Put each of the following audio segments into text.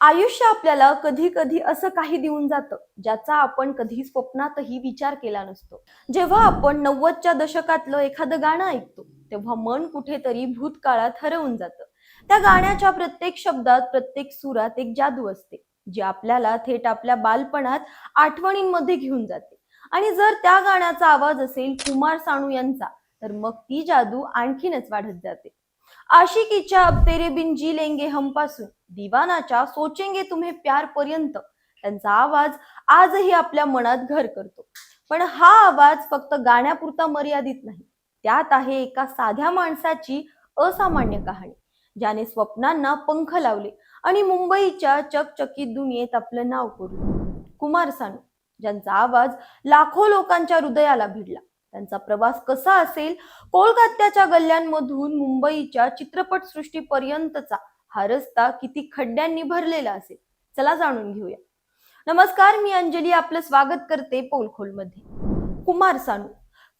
आयुष्य आपल्याला कधी कधी असं काही देऊन जातं ज्याचा आपण कधी स्वप्नातही विचार केला नसतो. जेव्हा आपण नव्वदच्या दशकातलं एखादं गाणं ऐकतो तेव्हा मन कुठेतरी भूतकाळात हरवून जातं. त्या गाण्याच्या प्रत्येक शब्दात प्रत्येक सुरात एक जादू असते जी आपल्याला थेट आपल्या बालपणात आठवणींमध्ये घेऊन जाते. आणि जर त्या गाण्याचा आवाज असेल कुमार सानू यांचा तर मग ती जादू आणखीनच वाढत जाते. आशिकीच्या अब तेरे बिन जी लेंगे हमपासून दिवानाच्या सोचेंगे तुम्हे प्यार पर्यंत. त्यांचा आवाज आजही आपल्या मनात घर करतो. पण हा आवाज फक्त गाण्यापुरता मर्यादित नाही. त्यात आहे एका साध्या माणसाची असामान्य कहाणी. ज्याने स्वप्नांना पंख लावले आणि मुंबईच्या चकचकीत दुनियेत आपलं नाव करू कुमार सानू ज्यांचा आवाज लाखो लोकांच्या हृदयाला भिडला. त्यांचा प्रवास कसा असेल? कोलकात्याच्या गल्ल्यांमधून मुंबईच्या चित्रपटसृष्टीपर्यंतचा हा रस्ता किती खड्ड्यांनी भरलेला असेल? चला जाणून घेऊया. नमस्कार मी अंजली. आपलं स्वागत करते पोलखोलमध्ये. कुमार सानू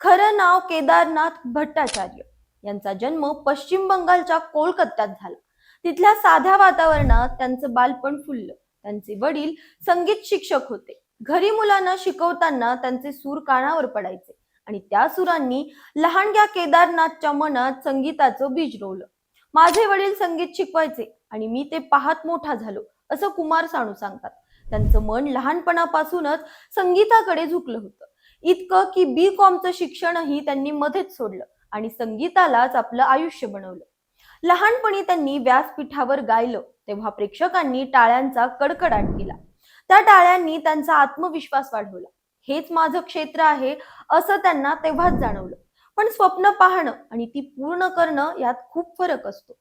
खरं नाव केदारनाथ भट्टाचार्य. यांचा जन्म पश्चिम बंगालच्या कोलकात्यात झाला. तिथल्या साध्या वातावरणात त्यांचं बालपण फुललं. त्यांचे वडील संगीत शिक्षक होते. घरी मुलांना शिकवताना त्यांचे सूर कानावर पडायचे. आणि त्या सुरांनी लहानग्या केदारनाथच्या मनात संगीताचं बीज रोवलं. माझे वडील संगीत शिकवायचे आणि मी ते पाहत मोठा झालो असं कुमार सानू सांगतात. त्यांचं मन लहानपणापासूनच संगीताकडे झुकलं होतं. इतकं की बी कॉमचं शिक्षणही त्यांनी मध्येच सोडलं आणि संगीतालाच आपलं आयुष्य बनवलं. लहानपणी त्यांनी व्यासपीठावर गायलं तेव्हा प्रेक्षकांनी टाळ्यांचा कडकडाट केला. त्या टाळ्यांनी त्यांचा आत्मविश्वास वाढवला. हेच माझं क्षेत्र आहे असं त्यांना तेव्हाच जाणवलं. पण स्वप्न पाहणं आणि ती पूर्ण करणं यात खूप फरक असतो.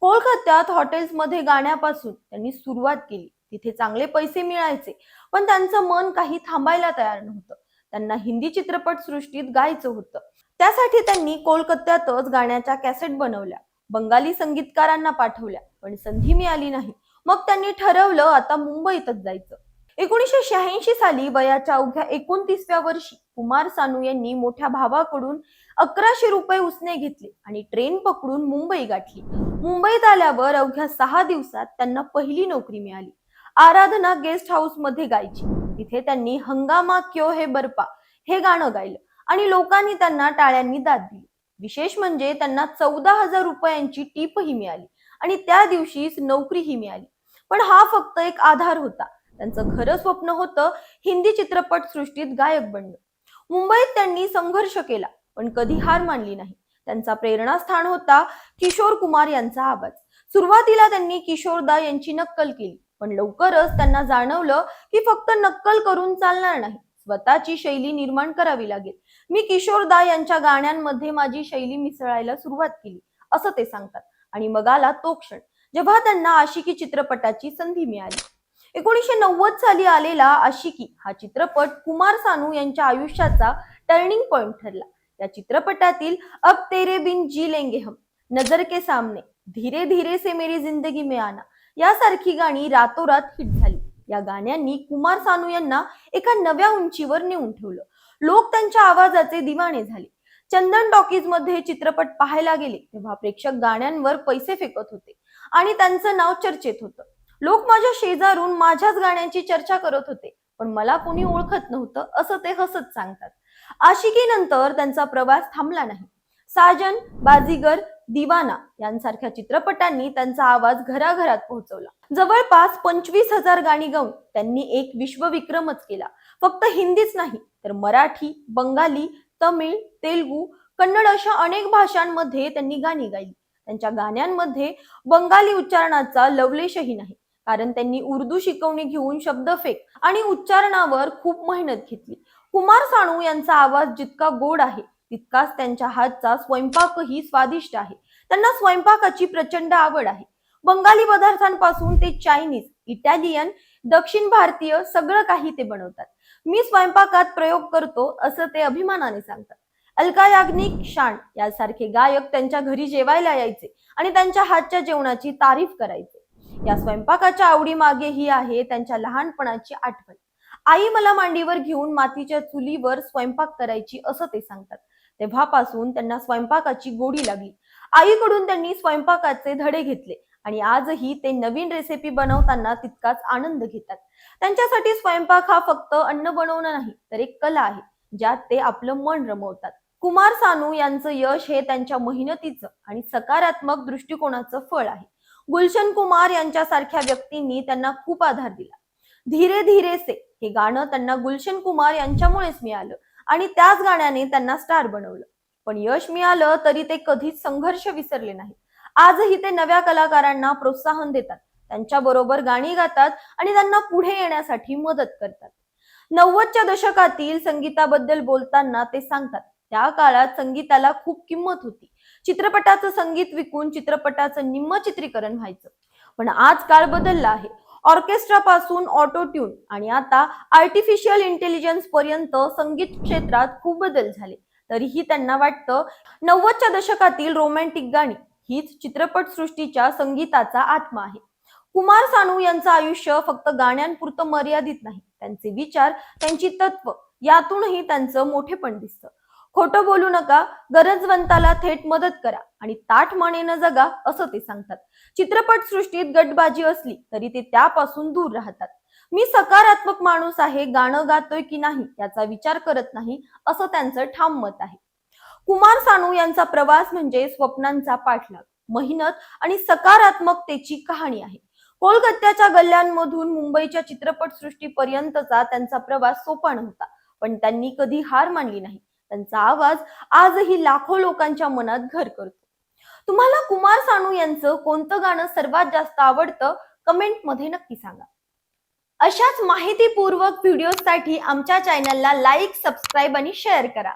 कोलकात्यात हॉटेल्समध्ये गाण्यापासून त्यांनी सुरुवात केली. तिथे चांगले पैसे मिळायचे पण त्यांचं मन काही थांबायला तयार नव्हतं. त्यांना हिंदी चित्रपट सृष्टीत गायचं होतं. त्यासाठी त्यांनी कोलकात्यातच गाण्याच्या कॅसेट बनवल्या. बंगाली संगीतकारांना पाठवल्या पण संधी मिळाली नाही. मग त्यांनी ठरवलं आता मुंबईतच जायचं. एकोणीसशे शहाऐंशी साली वयाच्या अवघ्या एकोणतीसव्या वर्षी कुमार सानू यांनी मोठ्या भावाकडून अकराशे रुपये उसने घेतले आणि ट्रेन पकडून मुंबई गाठली. मुंबईत आल्यावर अवघ्या सहा दिवसात त्यांना पहिली नोकरी मिळाली. आराधना गेस्ट हाऊसमध्ये गायची. तिथे त्यांनी हंगामा क्यो हे बर्पा हे गाणं गायलं आणि लोकांनी त्यांना टाळ्यांनी दाद दिली. विशेष म्हणजे त्यांना चौदा हजार रुपयांची टीपही मिळाली आणि त्या दिवशीच नोकरीही मिळाली. पण हा फक्त एक आधार होता. त्यांचं खरं स्वप्न होतं हिंदी चित्रपट सृष्टीत गायक बनणं. मुंबईत त्यांनी संघर्ष केला पण कधी हार मानली नाही. त्यांचा प्रेरणास्थान होता किशोर कुमार यांचा आवाज. सुरुवातीला त्यांनी किशोरदा यांची नक्कल केली पण लवकरच त्यांना जाणवलं की फक्त नक्कल करून चालणार नाही. स्वतःची शैली निर्माण करावी लागेल. मी किशोरदा यांच्या गाण्यांमध्ये माझी शैली मिसळायला सुरुवात केली असं ते सांगतात. आणि मग आला तो क्षण जेव्हा त्यांना आशिकी चित्रपटाची संधी मिळाली. एकोणीसशे नव्वद साली आलेला आशिकी हा चित्रपट कुमार सानू यांच्या आयुष्याचा टर्निंग पॉइंट ठरला. या चित्रपटातील अब तेरे बिन जी लेंगे हम नजर के सामने धीरे धीरे से मेरी जिंदगी में आना यासारखी गाणी रातोरात हिट झाली. या गाण्यांनी कुमार सानू यांना एका नव्या उंचीवर नेऊन ठेवलं. लोक त्यांच्या आवाजाचे दिवाणे झाले. चंदन टॉकीजमध्ये चित्रपट पाहायला गेले तेव्हा प्रेक्षक गाण्यांवर पैसे फेकत होते आणि त्यांचं नाव चर्चेत होतं. लोक माझ्या शेजारून माझ्याच गाण्यांची चर्चा करत होते पण मला कोणी ओळखत नव्हतं असं ते हसत सांगतात. आशिकीनंतर त्यांचा प्रवास थांबला नाही. साजन बाजीगर दिवाना यांसारख्या चित्रपटांनी त्यांचा आवाज घराघरात पोहोचवला. जवळपास पंचवीस हजार गाणी गाऊन त्यांनी एक विश्वविक्रमच केला. फक्त हिंदीच नाही तर मराठी बंगाली तमिळ तेलगू कन्नड अशा अनेक भाषांमध्ये त्यांनी गाणी गायली. त्यांच्या गाण्यांमध्ये बंगाली उच्चारणाचा लवलेशही नाही. कारण त्यांनी उर्दू शिकवणी घेऊन शब्दफेक आणि उच्चारणावर खूप मेहनत घेतली. कुमार सानू यांचा आवाज जितका गोड आहे तितकाच त्यांच्या हातचा स्वयंपाकही स्वादिष्ट आहे. त्यांना स्वयंपाकाची प्रचंड आवड आहे. बंगाली पदार्थांपासून ते चायनीज इटालियन दक्षिण भारतीय सगळं काही ते बनवतात. मी स्वयंपाकात प्रयोग करतो असं ते अभिमानाने सांगतात. अलका याग्निक शाण यासारखे गायक त्यांच्या घरी जेवायला यायचे आणि त्यांच्या हातच्या जेवणाची तारीफ करायचे. या स्वयंपाकाच्या आवडी मागे ही आहे त्यांच्या लहानपणाची आठवण. आई मला मांडीवर घेऊन मातीच्या चुलीवर स्वयंपाक करायची असं ते सांगतात. तेव्हापासून त्यांना स्वयंपाकाची गोडी लागली. आईकडून त्यांनी स्वयंपाकाचे धडे घेतले आणि आजही ते नवीन रेसिपी बनवताना तितकाच आनंद घेतात. त्यांच्यासाठी स्वयंपाक हा फक्त अन्न बनवणं नाही तर एक कला आहे ज्यात ते आपलं मन रमवतात. कुमार सानू यांचं यश हे त्यांच्या मेहनतीचं आणि सकारात्मक दृष्टिकोनाचं फळ आहे. गुलशन कुमार यांच्यासारख्या व्यक्तींनी त्यांना खूप आधार दिला. धीरे धीरे से हे गाणं त्यांना गुलशन कुमार यांच्यामुळेच मिळालं आणि त्याच गाण्याने त्यांना स्टार बनवलं. पण यश मिळालं तरी ते कधीच संघर्ष विसरले नाही आजही ते नव्या कलाकारांना प्रोत्साहन देतात त्यांच्या बरोबर गाणी गातात आणि त्यांना पुढे येण्यासाठी मदत करतात. नव्वदच्या दशकातील संगीताबद्दल बोलताना ते सांगतात त्या काळात संगीताला खूप किंमत होती. चित्रपटाचं संगीत विकून चित्रपटाचं निम्म चित्रीकरण व्हायचं. पण आज काळ बदलला आहे. ऑर्केस्ट्रा पासून ऑटो ट्यून आणि आता आर्टिफिशियल इंटेलिजन्स पर्यंत संगीत क्षेत्रात खूप बदल झाले. तरीही त्यांना वाटतं नव्वदच्या दशकातील रोमॅन्टिक गाणी हीच चित्रपट सृष्टीच्या संगीताचा आत्मा आहे. कुमार सानू यांचं आयुष्य फक्त गाण्यांपुरतं मर्यादित नाही. त्यांचे विचार त्यांची तत्व यातूनही त्यांचं मोठेपण दिसतं. खोटं बोलू नका गरजवंताला थेट मदत करा आणि ताठ मानेनं जगा असं ते सांगतात. चित्रपट सृष्टीत गटबाजी असली तरी ते त्यापासून दूर राहतात. मी सकारात्मक माणूस आहे गाणं गातोय की नाही याचा विचार करत नाही असं त्यांचं ठाम मत आहे. कुमार सानू यांचा प्रवास म्हणजे स्वप्नांचा पाठलाग मेहनत आणि सकारात्मकतेची कहाणी आहे. कोलकात्याच्या गल्ल्यांमधून मुंबईच्या चित्रपट सृष्टीपर्यंतचा त्यांचा प्रवास सोपा नव्हता पण त्यांनी कधी हार मानली नाही. त्यांचा आवाज आजही लाखो लोकांच्या मनात घर करतो. तुम्हाला कुमार सानू यांचं कोणतं गाणं सर्वात जास्त आवडतं? कमेंटमध्ये नक्की सांगा. अशाच माहितीपूर्वक व्हिडिओसाठी आमच्या चॅनलला लाईक सबस्क्राईब आणि शेअर करा.